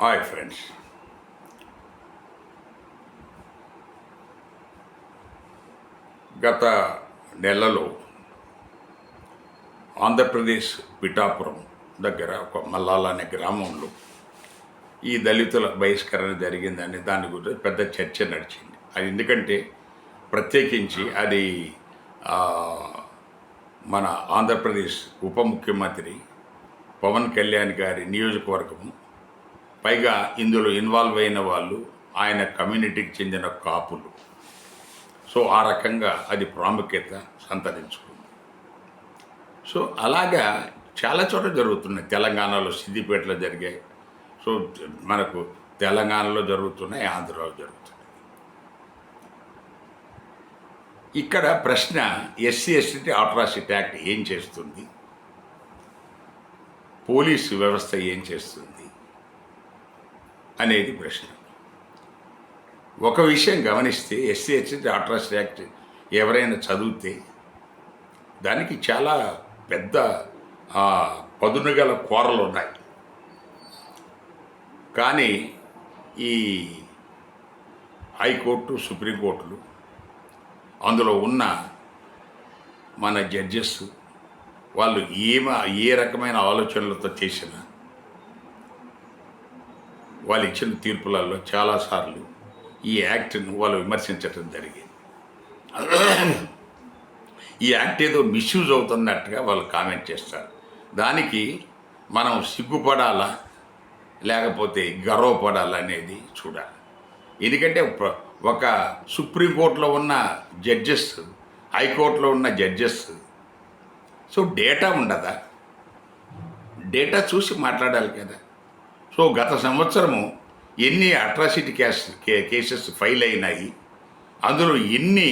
Hi friends గత నెలలో ఆంధ్రప్రదేశ్ పిఠాపురం దగ్గర ఒక మల్లాల అనే గ్రామంలో ఈ దళితుల బహిష్కరణ జరిగిందని దాని గురించి పెద్ద చర్చ నడిచింది. అది ఎందుకంటే ప్రత్యేకించి అది మన ఆంధ్రప్రదేశ్ ఉప ముఖ్యమంత్రి పవన్ కళ్యాణ్ గారి నియోజకవర్గము పైగా ఇందులో ఇన్వాల్వ్ అయిన వాళ్ళు ఆయన కమ్యూనిటీకి చెందిన కాపులు. సో ఆ రకంగా అది ప్రాముఖ్యత సంతరించుకుంది. సో అలాగా చాలా చోట్ల జరుగుతున్నాయి. తెలంగాణలో సిద్దిపేటలో జరిగాయి సో మనకు తెలంగాణలో జరుగుతున్నాయి ఆంధ్రలో జరుగుతున్నాయి. ఇక్కడ ప్రశ్న ఎస్సీ ఎస్టీ ఆట్రాసిటీ యాక్ట్ ఏం చేస్తుంది? పోలీసు వ్యవస్థ ఏం చేస్తుంది? అనేది ప్రశ్న. ఒక విషయం గమనిస్తే ఎస్సీ ఎస్టీ ఆట్రాసిటీ యాక్ట్ ఎవరైనా చదివితే దానికి చాలా పెద్ద పదును గల కోరలు ఉన్నాయి. కానీ ఈ హైకోర్టు సుప్రీంకోర్టులు అందులో ఉన్న మన జడ్జెస్ వాళ్ళు ఏమ ఏ రకమైన ఆలోచనలతో చేసినా వాళ్ళు ఇచ్చిన తీర్పులలో చాలాసార్లు ఈ యాక్ట్ను వాళ్ళు విమర్శించడం జరిగింది. ఈ యాక్ట్ ఏదో మిస్యూజ్ అవుతున్నట్టుగా వాళ్ళు కామెంట్ చేస్తారు. దానికి మనం సిగ్గుపడాలా? లేకపోతే గర్వపడాలా అనేది చూడాలి. ఎందుకంటే ప్ర- ఒక సుప్రీంకోర్టులో ఉన్న జడ్జెస్ హైకోర్టులో ఉన్న జడ్జెస్ సో డేటా ఉండదా? డేటా చూసి మాట్లాడాలి కదా. సో గత సంవత్సరము ఎన్ని అట్రాసిటీ కేస్ కే కేసెస్ ఫైల్ అయినాయి అందులో ఎన్ని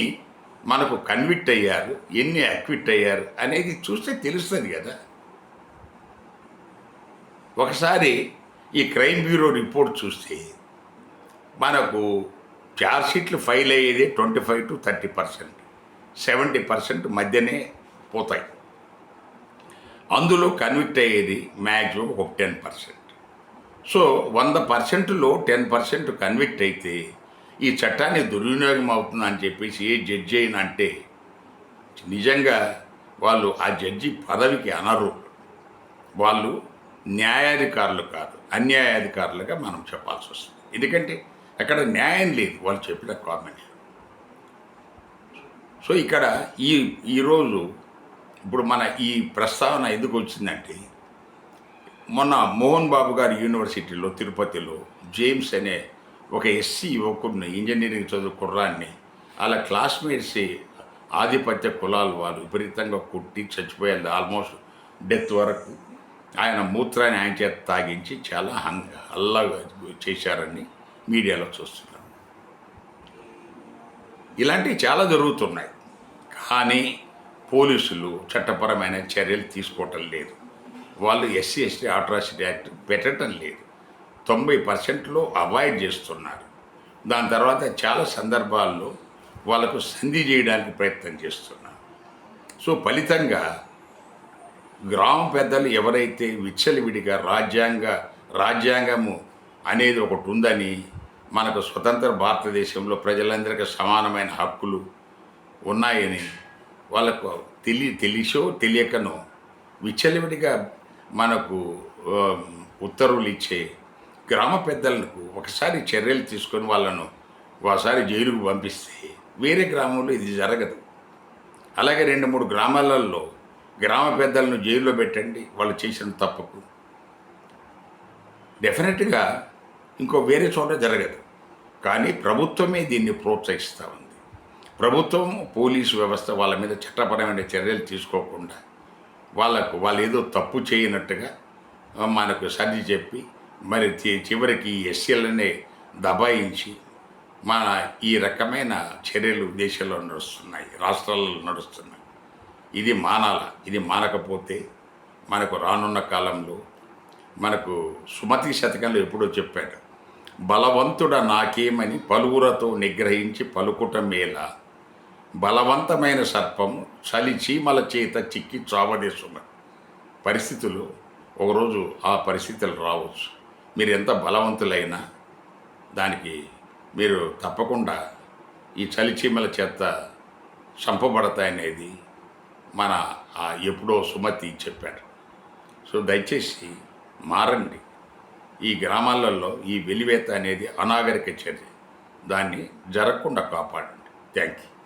మనకు కన్విక్ట్ అయ్యారు ఎన్ని అక్విట్ అయ్యారు అనేది చూస్తే తెలుస్తుంది కదా. ఒకసారి ఈ క్రైమ్ బ్యూరో రిపోర్ట్ చూస్తే మనకు చార్జ్ షీట్లు ఫైల్ అయ్యేది twenty five to thirty percent seventy percent మధ్యనే పోతాయి. అందులో కన్విక్ట్ అయ్యేది మ్యాక్సిమం ఒక టెన్ పర్సెంట్ సో వంద పర్సెంట్లో టెన్ పర్సెంట్ కన్విక్ట్ అయితే ఈ చట్టాన్ని దుర్వినియోగం అవుతుందని చెప్పేసి ఏ జడ్జి అయినా అంటే నిజంగా వాళ్ళు ఆ జడ్జి పదవికి అనరు. వాళ్ళు న్యాయాధికారులు కాదు. అన్యాయాధికారులుగా మనం చెప్పాల్సి వస్తుంది. ఎందుకంటే అక్కడ న్యాయం లేదు వాళ్ళు చెప్పిన కామెంట్. సో ఇక్కడ ఈ ఈరోజు ఇప్పుడు మన ఈ ప్రస్తావన ఎందుకు వచ్చిందంటే మొన్న మోహన్ బాబు గారి యూనివర్సిటీలో తిరుపతిలో జేమ్స్ అనే ఒక ఎస్సీ యువకుడిని ఇంజనీరింగ్ చదువు కుర్రాన్ని అలా క్లాస్మేట్స్ ఆధిపత్య కులాల వాళ్ళు విపరీతంగా కొట్టి చచ్చిపోయింది ఆల్మోస్ట్ డెత్ వరకు ఆయన మూత్రాన్ని ఆయన చేత తాగించి చాలా హంగ హల్లాగా చేశారని మీడియాలో చూస్తున్నాం. ఇలాంటివి చాలా జరుగుతున్నాయి. కానీ పోలీసులు చట్టపరమైన చర్యలు తీసుకోవటం లేదు. వాళ్ళు ఎస్సీ ఎస్టీ అట్రాసిటీ యాక్ట్ పెట్టడం లేదు. తొంభై పర్సెంట్లో అవాయిడ్ చేస్తున్నారు. దాని తర్వాత చాలా సందర్భాల్లో వాళ్ళకు సంధి చేయడానికి ప్రయత్నం చేస్తున్నారు. సో ఫలితంగా గ్రామ పెద్దలు ఎవరైతే విచ్చలవిడిగా రాజ్యాంగ రాజ్యాంగము అనేది ఒకటి ఉందని మనకు స్వతంత్ర భారతదేశంలో ప్రజలందరికీ సమానమైన హక్కులు ఉన్నాయని వాళ్ళకు తెలి తెలిసో తెలియకనో విచ్చలవిడిగా మనకు ఉత్తర్వులు ఇచ్చే గ్రామ పెద్దలకు ఒకసారి చర్యలు తీసుకొని వాళ్ళను ఒకసారి జైలుకు పంపిస్తే వేరే గ్రామంలో ఇది జరగదు. అలాగే రెండు మూడు గ్రామాలలో గ్రామ పెద్దలను జైల్లో పెట్టండి వాళ్ళు చేసిన తప్పకు. డెఫినెట్గా ఇంకో వేరే చోట జరగదు. కానీ ప్రభుత్వమే దీన్ని ప్రోత్సహిస్తూ ఉంది. ప్రభుత్వం పోలీసు వ్యవస్థ వాళ్ళ మీద చట్టపరమైన చర్యలు తీసుకోకుండా వాళ్ళకు వాళ్ళు ఏదో తప్పు చేయనట్టుగా మనకు సర్ది చెప్పి మరి చివరికి ఎస్సీలనే దబాయించి మన ఈ రకమైన చర్యలు దేశంలో నడుస్తున్నాయి రాష్ట్రాలలో నడుస్తున్నాయి. ఇది మానాల ఇది మానకపోతే మనకు రానున్న కాలంలో మనకు సుమతి శతకంలో ఎప్పుడో చెప్పాడు బలవంతుడ నాకేమని పలువురతో నిగ్రహించి పలుకుట మేలా బలవంతమైన సర్పము చలి చీమల చేత చిక్కి చావదేస్తున్న పరిస్థితులు ఒకరోజు ఆ పరిస్థితులు రావచ్చు. మీరు ఎంత బలవంతులైనా దానికి మీరు తప్పకుండా ఈ చలి చీమల చేత చంపబడతాయనేది మన ఆ ఎప్పుడో సుమతి చెప్పాడు సో దయచేసి మారండి. ఈ గ్రామాలలో ఈ వెలివేత అనేది అనాగరిక చర్య. దాన్ని జరగకుండా కాపాడండి. Thank you.